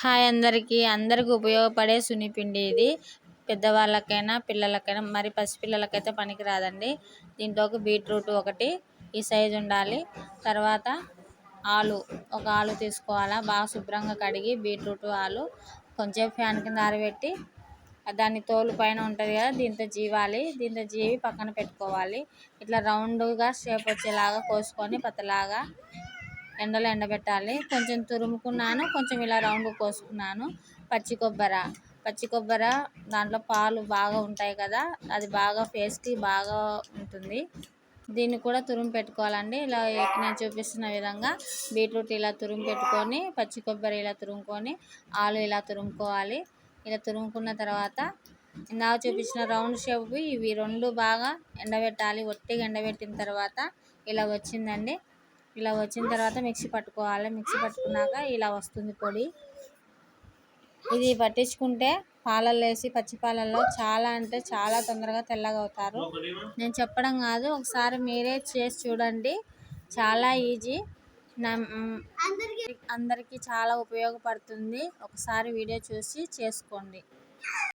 Hi అందరికీ. అందరికీ ఉపయోగపడే సున్నిపిండి ఇది. పెద్దవాళ్ళకైనా పిల్లలకైనా మరి పసిపిల్లలకైతే పనికి రాదండి దీంట్లోకి బీట్రూట్ ఒకటి ఈ సైజు ఉండాలి. తర్వాత ఆలు ఒక ఆలు తీసుకోవాలా? బాగా శుభ్రంగా కడిగి బీట్రూట్ ఆలు కొంచెం ఫ్యాన్ కింద ఆరబెట్టి దాని తోలు పైన ఉంటుంది కదా దీంతో జీవాలి. దీంతో జీవి పక్కన పెట్టుకోవాలి. ఇట్లా రౌండ్గా షేప్ వచ్చేలాగా కోసుకొని పతలాగా ఎండలో ఎండబెట్టాలి. కొంచెం తురుముకున్నాను కొంచెం ఇలా రౌండ్ కోసుకున్నాను. పచ్చి కొబ్బరి పచ్చి కొబ్బరి దాంట్లో పాలు బాగా ఉంటాయి కదా అది బాగా ఫేస్కి బాగా ఉంటుంది. దీన్ని కూడా తురుము పెట్టుకోవాలండి. ఇలా నేను చూపిస్తున్న విధంగా బీట్రూట్ ఇలా తురుము పెట్టుకొని పచ్చి కొబ్బరి ఇలా తురుముకొని ఆలు ఇలా తురుముకోవాలి. ఇలా తురుముకున్న తర్వాత ఇందాక చూపించిన రౌండ్ షేప్ ఇవి రెండు బాగా ఎండబెట్టాలి. ఒట్టిగా ఎండబెట్టిన తర్వాత ఇలా వచ్చిందండి. ఇలా వచ్చిన తర్వాత మిక్సీ పట్టుకోవాలి. మిక్సీ పట్టుకున్నాక ఇలా వస్తుంది పొడి. ఇది పట్టించుకుంటే పాలల్లో వేసి పచ్చి పాలల్లో చాలా అంటే చాలా తొందరగా తెల్లగా అవుతారు. నేను చెప్పడం కాదు ఒకసారి మీరే చేసి చూడండి. చాలా ఈజీ. నా అందరికీ చాలా ఉపయోగపడుతుంది. ఒకసారి వీడియో చూసి చేసుకోండి.